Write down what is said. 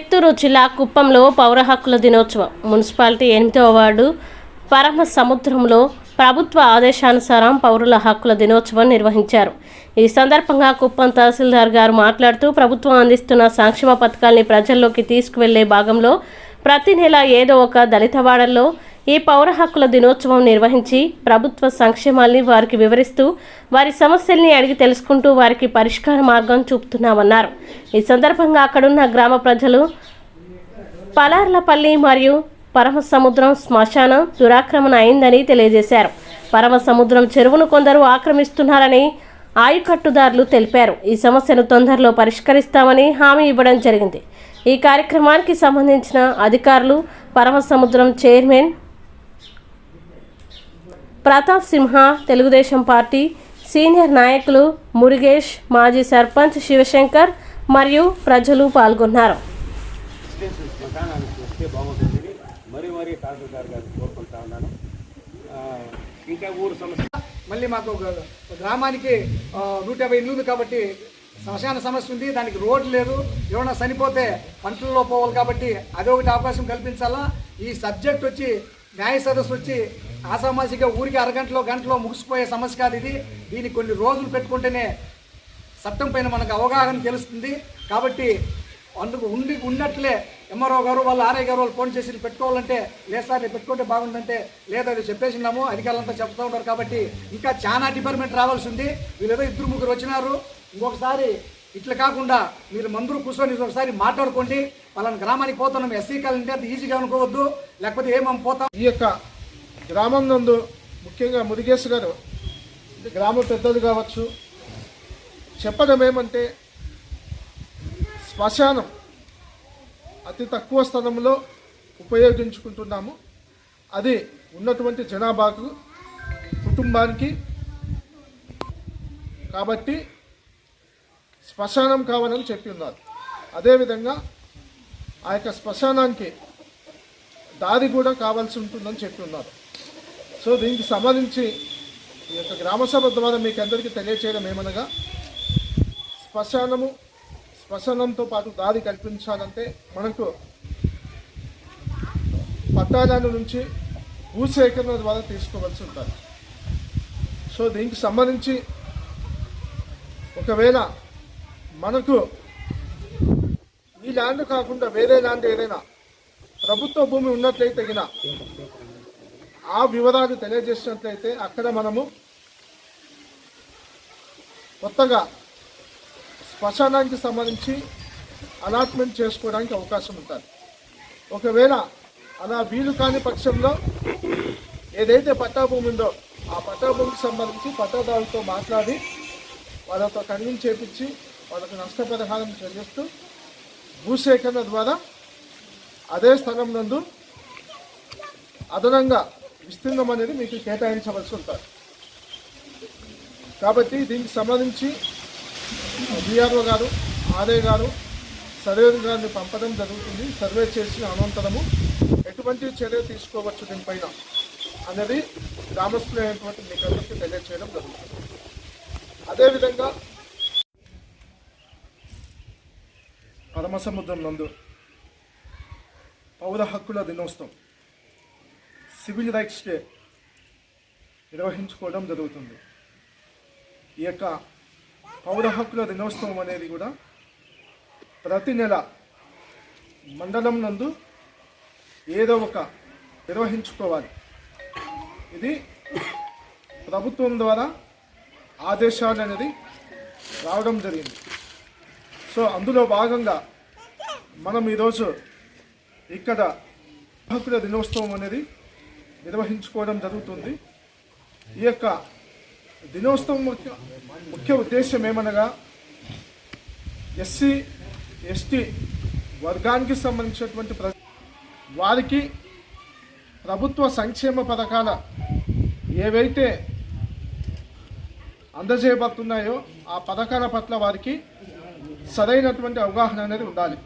చిత్తూరు జిల్లా కుప్పంలో పౌర హక్కుల దినోత్సవం. మున్సిపాలిటీ ఎనిమిదవ వార్డు పరమ సముద్రంలో ప్రభుత్వ ఆదేశానుసారం పౌరుల హక్కుల దినోత్సవం నిర్వహించారు. ఈ సందర్భంగా కుప్పం తహసీల్దార్ గారు మాట్లాడుతూ ప్రభుత్వం అందిస్తున్న సంక్షేమ పథకాల్ని ప్రజల్లోకి తీసుకువెళ్ళే భాగంలో ప్రతి నెల ఏదో ఒక దళిత వాడల్లో ఈ పౌర హక్కుల దినోత్సవం నిర్వహించి ప్రభుత్వ సంక్షేమాల్ని వారికి వివరిస్తూ వారి సమస్యల్ని అడిగి తెలుసుకుంటూ వారికి పరిష్కార మార్గం చూపుతున్నామన్నారు. ఈ సందర్భంగా అక్కడున్న గ్రామ ప్రజలు పలార్లపల్లి మరియు పరమసముద్రం శ్మశానం దురాక్రమణ అయిందని తెలియజేశారు. పరమసముద్రం చెరువును కొందరు ఆక్రమిస్తున్నారని ఆయుకట్టుదారులు తెలిపారు. ఈ సమస్యను తొందరలో పరిష్కరిస్తామని హామీ ఇవ్వడం జరిగింది. ఈ కార్యక్రమానికి సంబంధించిన అధికారులు Paramasamudram chairman Pratap Simha Telugu Desam party senior నాయకులు మురుగేష్ మాజీ సర్పంచ్ శివశంకర్ మరియు ప్రజలు పాల్గొన్నారు. ఇంకా ఊరు సమస్య మళ్ళీ మాకు ఒక గ్రామానికి నూట యాభై ఇల్లు ఉంది కాబట్టి శ్మశాన సమస్య ఉంది దానికి రోడ్డు లేదు. ఎవరైనా చనిపోతే పంటల్లో పోవాలి కాబట్టి అదొకటి అవకాశం కల్పించాలా? ఈ సబ్జెక్ట్ వచ్చి న్యాయ సదస్సు వచ్చి ఆసామాసిగా ఊరికి అరగంటలో గంటలో ముగిసిపోయే సమస్య కాదు ఇది. దీన్ని కొన్ని రోజులు పెట్టుకుంటేనే చట్టం పైన మనకు అవగాహన తెలుస్తుంది. కాబట్టి అందుకు ఉండి ఉన్నట్లే ఎంఆర్ఓ గారు వాళ్ళు ఆర్ఐ గారు వాళ్ళు ఫోన్ చేసి పెట్టుకోవాలంటే లేదు సార్ పెట్టుకుంటే బాగుందంటే లేదు అది చెప్పేసినాము అధికారులంతా చెప్తూ ఉంటారు కాబట్టి ఇంకా చాలా డిపార్ట్మెంట్ రావాల్సి ఉంది. వీళ్ళేదో ఇద్దరు ముగ్గురు వచ్చినారు. ఇంకొకసారి ఇట్లా కాకుండా మీరు మందరు కూర్చొని ఒకసారి మాట్లాడుకోండి. వాళ్ళని గ్రామానికి పోతున్నాం. ఎస్సీ కాలనీ అంటే అది ఈజీగా అనుకోవద్దు. లేకపోతే ఏమం పోతాం? ఈ యొక్క గ్రామం నందు ముఖ్యంగా మురుగేశ్ గారు గ్రామ పెద్దలు కావచ్చు. చెప్పడం ఏమంటే శ్మశానం అతి తక్కువ స్థలంలో ఉపయోగించుకుంటున్నాము. అది ఉన్నటువంటి జనాభాకు కుటుంబానికి కాబట్టి శ్మశానం కావాలని చెప్పి ఉన్నారు. అదేవిధంగా ఆ యొక్క శ్మశానానికి దారి కూడా కావాల్సి ఉంటుందని చెప్పి ఉన్నారు సో దీనికి సంబంధించి ఈ యొక్క గ్రామసభ ద్వారా మీకు అందరికీ తెలియచేయడం ఏమనగా శ్మశానము శ్మశానంతో పాటు దారి కల్పించాలంటే మనకు పట్టాదాల నుంచి భూసేకరణ ద్వారా తీసుకోవాల్సి ఉంటుంది సో దీనికి సంబంధించి ఒకవేళ మనకు ఈ ల్యాండ్ కాకుండా వేరే ల్యాండ్ ఏదైనా ప్రభుత్వ భూమి ఉన్నట్లయితే తగిన ఆ వివరాలు తెలియజేసినట్లయితే అక్కడ మనము కొత్తగా శ్మశానానికి సంబంధించి అలాట్మెంట్ చేసుకోవడానికి అవకాశం ఉంటుంది. ఒకవేళ అలా వీలు కాని పక్షంలో ఏదైతే పట్టా భూమి ఉందో ఆ పట్టా భూమికి సంబంధించి పట్టాదారులతో మాట్లాడి వాళ్ళతో కన్విన్స్ చేపించి వాళ్ళకు నష్టపరిహారం చెల్లిస్తూ భూసేకరణ ద్వారా అదే స్థలం నందు అదనంగా విస్తీర్ణం అనేది మీకు కేటాయించవలసి ఉంటుంది. కాబట్టి దీనికి సంబంధించి డిఆర్ఓ గారు ఆర్ఏ గారు సర్వేర్ గారిని పంపడం జరుగుతుంది. సర్వే చేసిన అనంతరము ఎటువంటి చర్య తీసుకోవచ్చు దీనిపైన అనేది గ్రామస్తులైనటువంటి మీకు అందరికీ తెలియచేయడం జరుగుతుంది. అదేవిధంగా పరమసముద్రం నందు పౌర హక్కుల దినోత్సవం సివిల్ రైట్స్ డే నిర్వహించుకోవడం జరుగుతుంది. ఈ యొక్క పౌర హక్కుల దినోత్సవం అనేది కూడా ప్రతి నెల మండలం నందు ఏదో ఒక నిర్వహించుకోవాలి. ఇది ప్రభుత్వం ద్వారా ఆదేశాలు అనేది రావడం జరిగింది. సో అందులో భాగంగా మనం ఈరోజు ఇక్కడ హక్కుల దినోత్సవం అనేది నిర్వహించుకోవడం జరుగుతుంది. ఈ యొక్క దినోత్సవం ముఖ్య ముఖ్య ఉద్దేశం ఏమనగా ఎస్సీ ఎస్టీ వర్గానికి సంబంధించినటువంటి ప్ర వారికి ప్రభుత్వ సంక్షేమ పథకాల ఏవైతే అందజేయబడుతున్నాయో ఆ పథకాల పట్ల వారికి సరైనటువంటి అవగాహన అనేది ఉండాలి.